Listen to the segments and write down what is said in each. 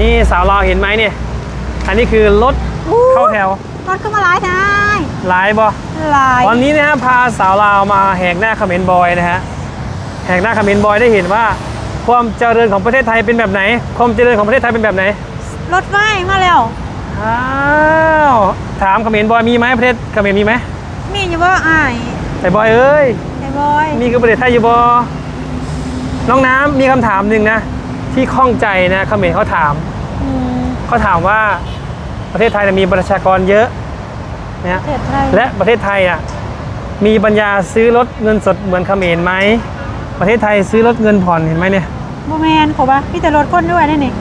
นี่สาวเราวเห็นไหมเนี่ย อันนี้คือรถเข้าแถว รถขึ้นมาหลายทายหลายบ่หลายวันนี้นะฮะพาสาวลาวมาแหกหน้าเขมรบอยนะฮะแหกหน้าเขมรบอยได้เห็นว่า ความเจริญของประเทศไทยเป็นแบบไหน ความเจริญของประเทศไทยเป็นแบบไหน รถไฟมาแล้วอ้าวถามเขมรบอยมีไหมประเทศเขมรมีไหมมีอยู่ว่าอ้ายแต่บอยเอ้ยไอ้บอยมีคือประเทศไทยอยู่บอน้องน้ำมีคำถามหนึ่งนะ ที่ข้องใจนะเขมรเขาถามอืมเขาถามว่าประเทศไทยน่ะมีประชากรเยอะนะฮะประเทศไทยและประเทศไทยอะมีปัญญาซื้อรถเงินสดเหมือนเขมรไหมประเทศไทยซื้อรถเงินผ่อนเห็นไหมเนี่ยโมแมนขอปะพี่แต่รถคนด้วยนี่นี่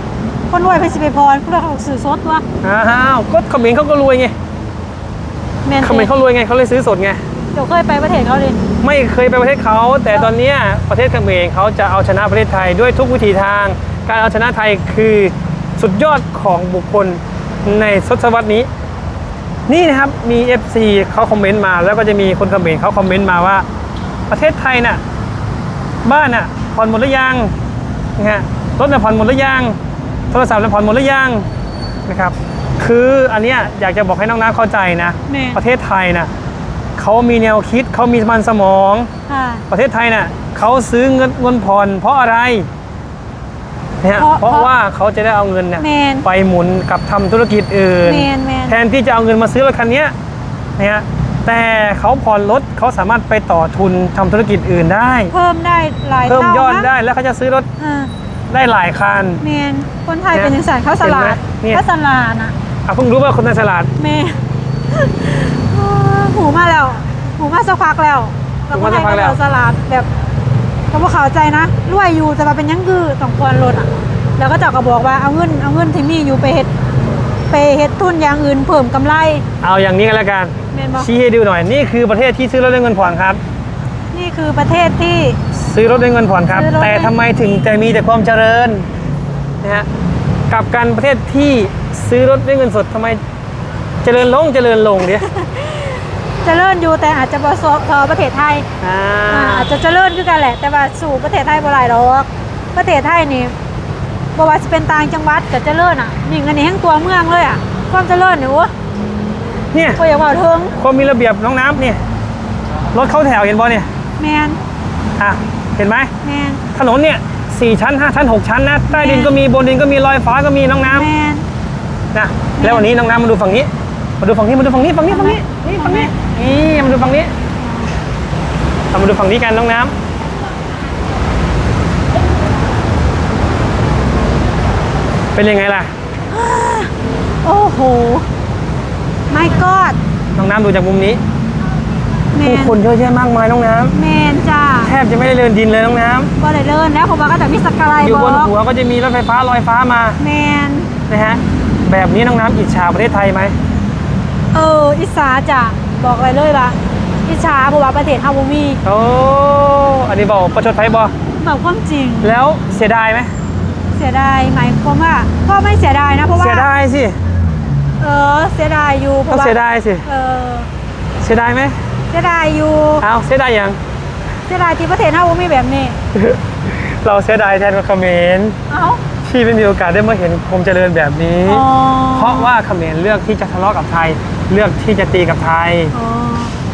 คนด้วยไปสิไปพรพวกเราเขาสื่อสดวะอ้าวก็เขมรเขาก็รวยไงแมนเขมรเขารวยไงเขาเลยซื้อสดไงเดี๋ยวเคยไปประเทศเขาเลยไม่เคยไปประเทศเขา แต่ตอนเนี้ยประเทศเขมรเขาจะเอาชนะประเทศไทยด้วยทุกวิถีทาง การเอาชนะไทยคือสุดยอดของบุคคลในทศวรรษนี้ นี่นะครับมี FC เขาคอมเมนต์มา แล้วก็จะมีคนเขมรเขาคอมเมนต์มาว่า ประเทศไทยน่ะบ้านน่ะผ่อนหมดหรือยังนะฮะรถน่ะผ่อนหมดหรือยังโทรศัพท์น่ะผ่อนหมดหรือยังนะครับ คืออันเนี้ยอยากจะบอกให้น้องน้ำเข้าใจนะแม่ประเทศไทยน่ะ เขามีแนวคิดเขามีมันสมอง ค่ะ ประเทศไทยน่ะเขาซื้อเงินเงินผ่อนเพราะอะไรเนี่ยเพราะเพราะว่าเขาจะได้เอาเงินเนี่ยแมน ไปหมุนกับทำธุรกิจอื่น แมนแมนแทนที่จะเอาเงินมาซื้อรถคันเนี้ยนะฮะแต่เขาผ่อนรถเขาสามารถไปต่อทุนทำธุรกิจอื่นได้ เพิ่มได้หลายเพิ่มเท่ายอดนะได้แล้วเขาจะซื้อรถอ่าได้หลายคัน แมนคนไทยเนี่ยเป็นอย่างสารเขาสลาดเห็นไหมเนี่ย เขาสลาดน่ะอะเพิ่งรู้ว่าคนในตลาดแม่ หูมาแล้วหูมาสักพักแล้วหูมาสักพักแล้วต่สลัดแบบเขาบอกเข้าใจนะรวยอยู่แต่ว่าเป็นหยังคือต้องควรลดอะ แล้วก็เจ้าก็บอกว่าเอาเงินเอาเงินที่มีอยู่ไปเฮ็ดไปเฮ็ดทุนอย่างอื่นเพิ่มกำไร เอาอย่างนี้กันแล้วกันแม่นบ่ชี้ให้ดูหน่อย นี่คือประเทศที่ซื้อรถด้วยเงินผ่อนครับ นี่คือประเทศที่ซื้อรถด้วยเงินผ่อนครับซื้อรถแต่ทำไมถึงจะมีแต่ความเจริญนะฮะกับการประเทศที่ซื้อรถด้วยเงินสดทำไมเจริญลงเจริญลงเนี่ย เจริญอยู่แต่อาจจะบ่ซบเท่าประเทศไทยอ่าอ่าอาจจะเจริญคือกันแหละ แต่ว่าสู่ประเทศไทยบ่หลายดอกประเทศไทยนี่บ่ว่าสิเป็นต่างจังหวัดก็เจริญอะนี่อันนี้แห่งตัวเมืองเลยอะความเจริญนี่โอ้เนี่ยก็อยากว่าถึงความมีระเบียบน้องน้ำเนี่ยรถเข้าแถวเห็นบ่เนี่ยแมนอะเห็นไหมแมนถนนเนี่ยสี่ชั้นห้าชั้นหกชั้นนะใต้ดินก็มีบนดินก็มีลอยฟ้าก็มีน้องน้แมนำนะแล้ววันนี้น้องน้ำมาดูฝั่งนี้ มาดูฝั่งนี้มาดูฝั่งนี้ฝั่งนี้ฝั่งนี้นี่ฝั่งนี้นี่มาดูฝั่งนี้เรามาดูฝั่งนี้กันน้องน้ำเป็นยังไงล่ะ โอ้โหไม่กอดน้องน้ำดูจากมุมนี้แมผู้นคนเยอะแยะมากมายน้องน้แมนจ้าำแทบจะไม่ได้เดินดินเลยน้องน้ก็เลยเดินแล้วผมว่าก็จะมีสกายำอยู่บบอนกหัวก็จะมีรถไฟฟ้าลอยฟ้ามาแมนนะฮะแบบนี้น้องน้ำอิจฉาประเทศไทยไหม เอออิสาจ้ะบอกเลยเลยว่าอิชาเพราะว่าประเทศเฮาบ่มีโอ้อันนี้บอกประชดไทยบอแบบความจริง แล้วเสียดายไหมเสียดายหมายความว่าก็ไม่เสียดายนะเพราะว่าเสียดายสิเออเสียดายอยู่เพก็ราะว่าเสียดายสิเออเสียดายไหมเสียดายอยู่เอาเสียดายยังเสียดายที่ประเทศเฮาบ่มีแบบนี้ เราเสียดายแทนเขมรเอ้าที่ไม่มีโอกาสได้มาเห็นความเจริญแบบนี้อ๋อเพราะว่าเขมรเลือกที่จะทะเลาะกับไทย เลือกที่จะตีกับไทยอ๋อ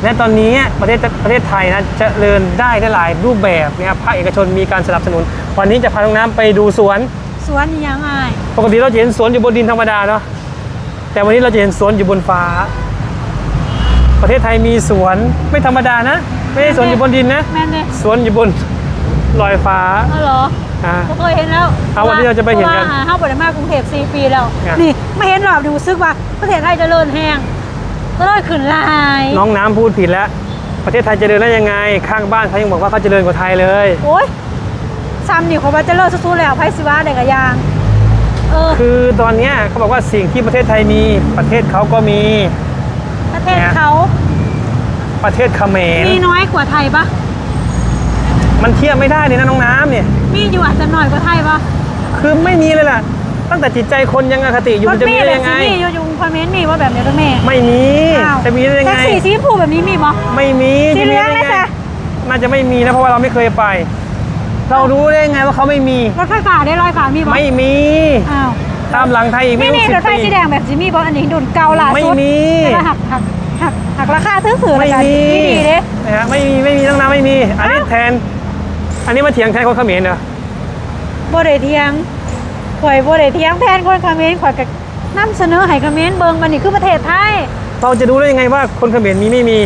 และตอนนี้ประเทศประเทศไทยนะเจริญได้ได้หลายรูปแบบนะครับภาคเอกชนมีการสนับสนุน วันนี้จะพาน้องน้ำไปดูสวน สวนอีหยังอ้ายปกติเราจะเห็นสวนอยู่บนดินธรรมดาเนาะแต่วันนี้เราจะเห็นสวนอยู่บนฟ้า ประเทศไทยมีสวนไม่ธรรมดานะ ไม่ใช่สวนอยู่บนดินนะแม่นเด้สวนอยู่บนลอยฟ้าอ๋อเหรออ่าก็เคยเห็นแล้วเอาวันนี้เราจะไปเห็นกันพราะว่าเฮาบ่ได้มากรุงเทพ4ปีแล้วเนี่ยนี่ไม่เห็นหรอกดูซึกว่าประเทศไทยเจริญแฮง เจริญขึ้นหลายน้องน้ำพูดผิดแล้ว ประเทศไทยเจริญได้ยังไง ข้างบ้านเขายังบอกว่าเขาเจริญกว่าไทยเลย โอ้ยซ้ำนี่เขาว่าเจริญสู้ๆแล้วไผสิว่าได้ก็อย่าง เออ คือตอนเนี้ยเขาบอกว่าสิ่งที่ประเทศไทยมี ประเทศเขาก็มี ประเทศเนี่ยเขาประเทศเขมร มีน้อยกว่าไทยปะมันเทียบไม่ได้เลยนะน้องน้ำเนี่ย มีอยู่อาจจะน้อยกว่าไทยปะคือไม่มีเลยล่ะ ตั้งแต่จิตใจคนยังอคติอยู่มันจะมีรถได้เมล์แบบยังไงสิมีอยู่อยู่คอมเมนต์มีว่าแบบนี้รถเมย์ไม่มีอ้าวจะมีได้ยังแท็ไงกซี่สีชมพูแบบนี้มีปะไม่มีสีจะเหลืมีองได้เลยไงจ้ะน่าจะไม่มีนะเพราะว่าเราไม่เคยไป เรารู้ได้ไงว่าเขาไม่มีรถไฟฟ้าได้ร้อยฟ้ามีปะไม่มีอ้าวตามหลังไทยอีกไม่นี่รู้นี่สิรบถไฟปีสีแดงแบบจิมี่บอสอันนี้ดุนเก่าล่าสุดไม่มีแต่ว่าหักหักหักหักราคาซื้อๆเลไม่ยกันมีนี่ดีเด้นะฮะไม่มีไม่มีน้องน้ำไม่มี อันนี้อ้าวแทน อันนี้มาเถียงแทนคนเขมรเหรอบ่ได้เทียง ข่อยบ่ได้เทียงแทนคนคอมเขมนต์ข่อยก็นำเสนอให้คอมเขมนต์เบิ่งมันนี่คือประเทศไทยเราจะรู้ได้ยังไงว่าคนเขมรมีไม่มี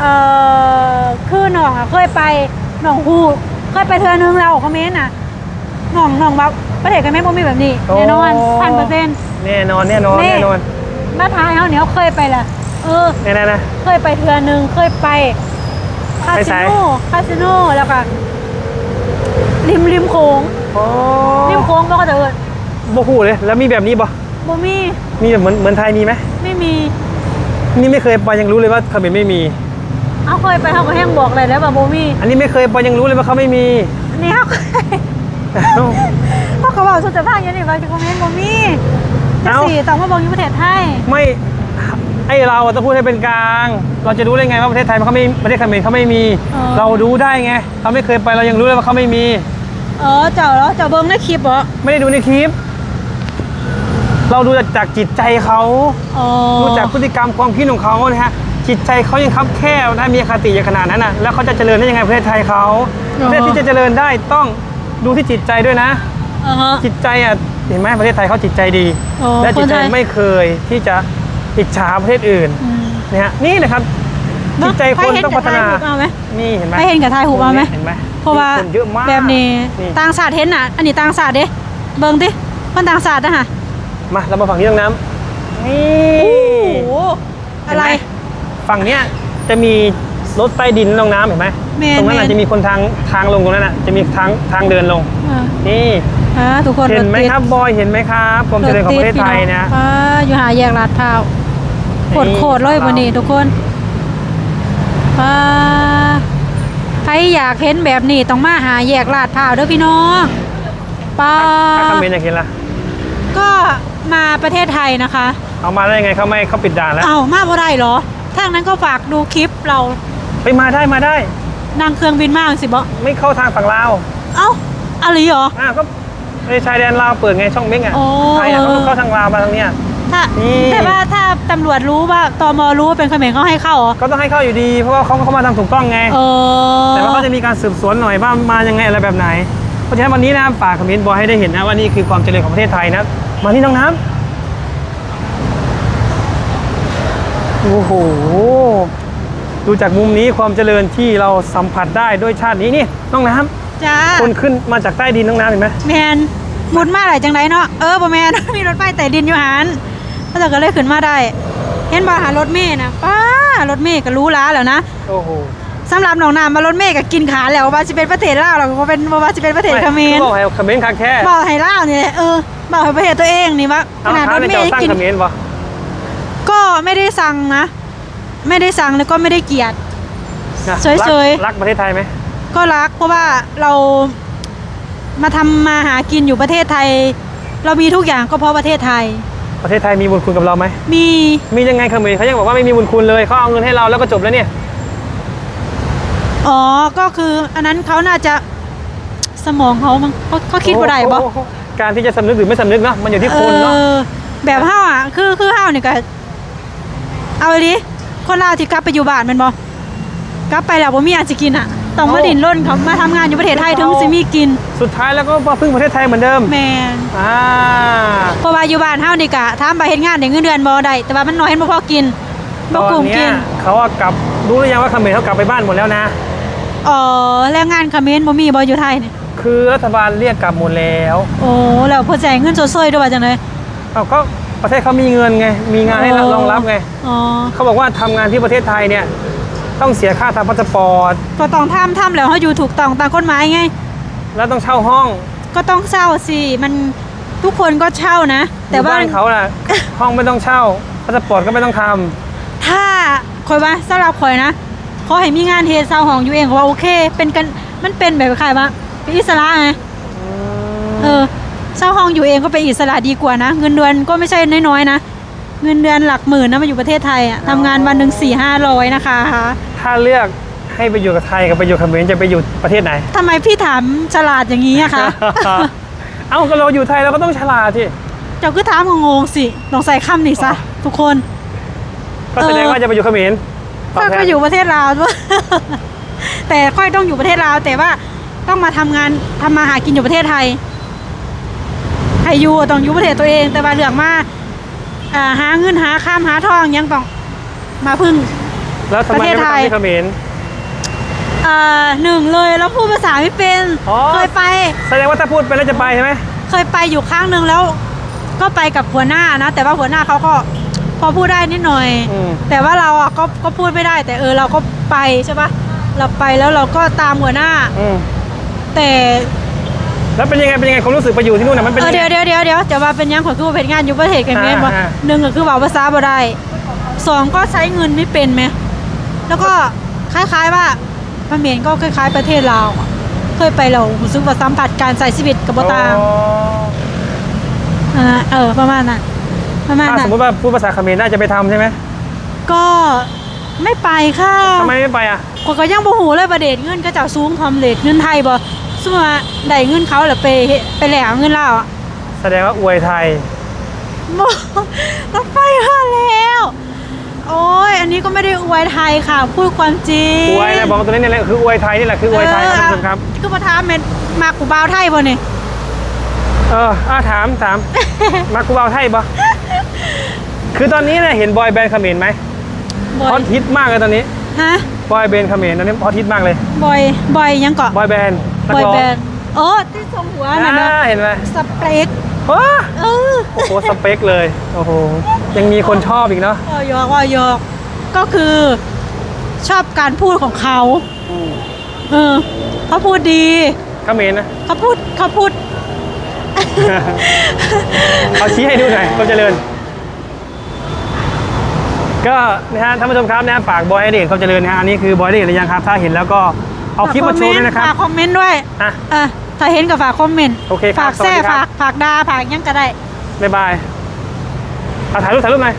เอ่อคือน้องอะเคยไปหนองฮูดเคยไปเทือนึงแล้วคอมเขมนต์น่ะน้องน้องแบบประเทศคอมเขมนต์บ่มีแบบนี้แน่นอนพันเปอร์เซ็นต์แน่นอนแน่นอนนี่แน่นอนมาทายเฮาเนี่ยเขาเคยไปละเออแน่ๆนะเคยไปเทือนึงเคยไปคาไปสิไสโนคาสิโนแล้วก็ริมริมโขง โอ้ริมโขงก็จะเอิดบ่ฮู้เลย แล้วมีแบบนี้บ่บ่มีมีแบบเหมือนเหมือนไทยมีไหมไม่มี นี่ไม่เคยไปยังรู้เลยว่าเขมรไม่มี เอาเคยไปเขาก็แห้งบอกเลยแล้วว่าบ่มีอันนี้ไม่เคยไปยังรู้เลยว่าเขาไม่มีอันนี้เขาเคยเอ้า เพราะเขาบอกสุดจะพังอยันนี่ว่าจะคอมเมนต์บ่มีจะเอ้า สี่ต้องมาบอกอยู่ประเทศไทยไม่ไอเราอะต้องพูดให้เป็นกลาง เราจะรู้ได้ไงว่าประเทศไทยเขาไม่ประเทศเขมรเขาไม่มี เรารู้ได้ไงเราไม่เคยไปเรายังรู้เลยว่าเขาไม่มี เออเจ้าแล้วเจ้าเบิ่งในคลิปเหรอไม่ได้ดูในคลิป เราดูจากจิตใจเขาอ๋อดูจากพฤติกรรมความคิดของเขานะฮะจิตใจเขายังคับแคบนะมีอคติอย่างขนาดนั้นนะแล้วเขาจะเจริญได้ยังไงประเทศไทยเขาประเทศที่จะเจริญได้ต้องดูที่จิตใจด้วยนะอ่าฮะ จิตใจอะเห็นไหมประเทศไทยเขาจิตใจดีอ๋อและจิตใจคนไทย ไม่เคยที่จะอิจฉาประเทศอื่นอืมนะฮะนี่นะครับ จิตใจคนต้องพัฒนาใครเห็นกับทายหูปเอาไหม นี่เห็นไหมใครเห็นกับทายหูปเอาไหม เห็นไหม เพราะว่าคนเยอะมากแบบนี้นี่ ต่างชาติเห็นน่ะ อันนี้ต่างชาติเด้เบิ่งติคนต่างชาตินะฮะมาเรามาฝั่งนี้ตรงน้ำนี่ โอ้โหอะไรเห็นหมฝั่งเนี้ยจะมีรถใต้ดินลงน้ำเห็นไหมแมนตรงนั้นแมอาจนจะมีคนทางทางลงตรงนั้นอะจะมีทางทางเดินลง อ่านี่อ่าทุกคนเห็นไหมถติดครับบอยเห็นไหมครับความเจริญของประเทศไทยนะ อ่าอยู่หาแยกลาดพร้าวโคตรโคตรเลยวันนี้ทุกคนอ่า ใครอยากเห็นแบบนี้ต้องมาหาแยกลาดพร้าวเด้อพี่น้องป้าถ้าคอมเมนต์อยากเห็นล่ะก็มาประเทศไทยนะคะ เอามาได้ยังไงเขาไม่เขาปิดด่านแล้ว เอามาบ่ได้เหรอทางนั้นก็ฝากดูคลิปเราไปมาได้มาได้นั่งเครื่องบินมากสิบ่ไม่เข้าทางฝั่งลาว เอ้าอะไรเหรอ อ่าก็ในชายแดนลาวเปิดไงช่องเม้งอะโอ้ไทยอะเขาเข้าทางลาวมาทางเนี้ย ถ้านี่ แต่ว่าถ้าตำรวจรู้ว่าตมรู้ว่าเป็นเขมรเขาให้เข้าเหรอก็ต้องให้เข้าอยู่ดี เพราะว่าเขาเขามาทางถูกต้องไง เออแต่ว่าเขาจะมีการสืบสวนหน่อยว่ามายังไงอะไรแบบไหน เพราะฉะนั้นวันนี้นะฝากคอมเมนต์บอยให้ได้เห็นนะว่านี่คือความเจริญของประเทศไทยนะ มาที่น้องน้ำโอ้โห ดูจากมุมนี้ความเจริญที่เราสัมผัสได้ด้วยชาตินี้นี่น้องน้จ้าำคนขึ้นมาจากใต้ดินน้องน้ำเห็นไหมแมนมุดมาหลายจังไดเนาะเออบ่แมน มีรถไฟใต้ดินอยู่หัน ก็จะก็เลยขึ้นมาได้ เห็นบ่หารถเมย์นะป้ารถเมย์ก็รู้ล้าแล้วนะโอ้โหสำหรับหนองนามมารถเมย์ก็กินขาแล้วว่าสิเป็นประเทศลาวแล้วก็บ่เป็นบ่ว่าสิเป็นประเทศเขมรเขาบอกให้คอมเมนต์คักแค่บอกให้ลาวนี่แหละเออบอกให้ประเทศตัวเองนี่ว่าขเอานาดเท้ารถในเมเจ้าย์สร้างกินคอมเมนต์ปะก็ไม่ได้สั่งนะ ไม่ได้สั่งแล้วก็ไม่ได้เกลียดนะเฉยๆรักรักประเทศไทยไหมก็รักเพราะว่าเรามาทำมาหากินอยู่ประเทศไทย เรามีทุกอย่างก็เพราะประเทศไทย ประเทศไทยมีบุญคุณกับเราไหม มี มียังไงเขมรเขายังบอกว่าไม่มีบุญคุณเลยเขาเอาเงินให้เราแล้วก็จบแล้วเนี่ย อ๋อ ก็คืออันนั้นเขาน่าจะสมองเขามั้งเขาเขาคิดว่าได้ปะโอ้โหการที่จะสำนึกหรือไม่สำนึกเนาะมันอยู่ที่คนเนาะ ออแบบเฮาอะ คือคือเฮาเนี่ยก็เอาดิคนลาวที่กลับไปอยู่บ้านแมันบ่กลับไปแล้วบ่มีอันสิกินอะ ต้องมาดินร่นเขามาทำงานอยู่ประเทศไทยถึงสิมีกินสุดท้ายแล้วก็มาพึ่งประเทศไทยเหมือนเดิมแมนอ่าเพราะว่าอยู่บ้านเฮานี่กะถามไปเฮ็ดงานได้เงินเดือนบ่ได้แต่ว่ามันน้อยเห็นบ่พอกินตบ่อนกุ้มเนี้กิยนเขาอะกลับรู้หรือยังว่าเขมรเขากลับไปบ้านหมดแล้วนะ อ๋อแรงงานเขมรบ่มีบ่อยู่ไทยนี่คือรัฐบาลเรียกกลับหมดแล้วโอ้แล้วเพิ่นจ่ายเงินสดๆด้วยว่าจังได๋เอาก็ประเทศเขามีเงินไงมีงานให้เรารองรับไง อ๋อเขาบอกว่าทำงานที่ประเทศไทยเนี่ย ต้องเสียค่าทำพาสปอร์ตก็ต้องทำทำแล้วเฮาอยู่ถูกต้องตามกฎหมายไง แล้วต้องเช่าห้องก็ต้องเช่าสิมันทุกคนก็เช่านะ แต่อยู่ว่าบ้านเขาน่ะ ห้องไม่ต้องเช่าพาสปอร์ตก็ไม่ต้องทถ้าคอยว่าสำหรับคอยนะขอให้มีงานเฮ็ดเช่าห้องอยู่เองก็ว่าโอเค เป็นกันมันเป็นแบบคล้ายๆว่าเป็นอิสระไงำเออเช่าห้องอยู่เองก็เป็นอิสระดีกว่านะ เงินเดือนก็ไม่ใช่น้อยๆนะ เงินเดือนหลักหมื่นนะมาอยู่ประเทศไทยอะทำงานวันหนึ่งสี่ห้าร้อยนะคะ ถ้าเลือกให้ไปอยู่กับไทยกับไปอยู่เขมรจะไปอยู่ประเทศไหน ทำไมพี่ถามฉลาดอย่างนี้อะคะ เอ้าก็เราอยู่ไทยเราก็ต้องฉลาดที่จ้าคือถามงงๆสิต้องใส่คำนี่ซะทุกคน ก็แสดงเออว่าจะไปอยู่เขมรตบค่อยแทน ก็อยู่ประเทศลาวด้วย แต่ค่อยต้องอยู่ประเทศลาวแต่ว่าต้องมาทำงานทำมาหากินอยู่ประเทศไทยให้อยู่ต้องอยู่ประเทศตัวเอง แต่ว่าเรื่องมา อ่าหาเงินหาข้ามหาทองยังต้องมาพึ่ง แล้วทำไมประเทไม่ศไปไทยทำที่เขมรอ่าหนึ่งเลยแล้วพูดภาษาไม่เป็นอ๋อ เคยไป แสดงว่าถ้าพูดไปแล้วจะไปใช่ไหมเคยไปอยู่ครั้งหนึ่งแล้ว ก็ไปกับหัวหน้านะ แต่ว่าหัวหน้าเขาก็พอพูดได้นิดหน่อย อืม แต่ว่าเราอะก็ก็พูดไม่ได้ แต่เออเราก็ไปใช่ปะเราไปแล้วเราก็ตามหัวหน้า อืม แต่ แล้วเป็นยังไงเป็นยังไงความรู้สึกไปอยู่ที่นู่นน่ะมันเป็นเออยังไงเดี๋ยวเดี๋ยวเดี๋ยวเดี๋ยวจะว่าเป็นยังขอคือว่าเป็นงานอยู่ประเทศกันแม่นบ่อ่า หนึ่งก็คือเว่าภาษาบ่ได้สองก็ใช้เงินไม่เป็นไหมแล้วก็คล้ายๆว่าพระเขมรก็คล้าย ๆ ประเทศลาวอะเคยไปเรารู้สึกว่าสัมผัสการใส่ชีวิตกับบ่ต่างอ๋ออ่าเออประมาณนั้นประมาณถ้านั้สนมมติว่าพูดภาษาเขมรน่าจะไปทำใช่ไหมก็ไม่ไปค่ะ ทำไมไม่ไปอะ ข้อยก็ยังบ่ฮู้เลยประเด็นเงินก็เจ้าสูงทอมเหล็กเงินไทยบ่ สมมุติว่าได้เงินเขาแล้วไปเฮ็ดไปแลกเอาเงินลาวอะแสดงว่าอวยไทยบ่ต้องไปค่ะแล้ว โอ้ยอันนี้ก็ไม่ได้อวยไทยค่ะ พูดความจริงอวยนะบอกตัวนี้นี่แหละคืออวยไทยนี่แหละคืออวยไทยครับท่านผู้ชมครับคือมาถามแม่นมากูบ่าวไทยบ่นี่เอออะถามถาม มากูเอาไทยปะคือตอนนี้เนี่ยเห็นบอยแบนด์เขมรไหมบอฮอยตฮิตมากเลยตอนนี้ ฮะบอยแบนด์เขมรตอนนี้ฮอตฮิตมากเลย บอยบอยยังเกาะบอยแบนด์นัก บอยร้องแบนด์โอ้ที่ทรงหัวนั่นอ่านะเห็นไหมสเปกว้าเออโอ้โหสเปคเลยโอ้โหยังมีคนชอบอีกเนาะว่ายอกว่ายอกก็คือชอบการพูดของเขาเออเขาพูดดีเขมรนะเขาพูดเขาพูดเอาชี้ให้ดูหน่อยคนเจริญ ก็นะฮะท่านผู้ชมครับนะฝากบอยให้เด็กเขาเจริญนะฮะอันนี้คือบอยให้เด็กหรือยังครับ ถ้าเห็นแล้วก็ เอาคลิปมาโชว์ด้วยนะครับฝากคอมเมนต์ด้วยอะอะถ้าเห็นก็ฝากคอมเมนต์โอเคครับฝากแซ่สวัสดีครับ ฝากฝากดาฝากหยังก็ได้ บ๊ายบายเอาถ่ายรูปถ่ายรูปหน่อย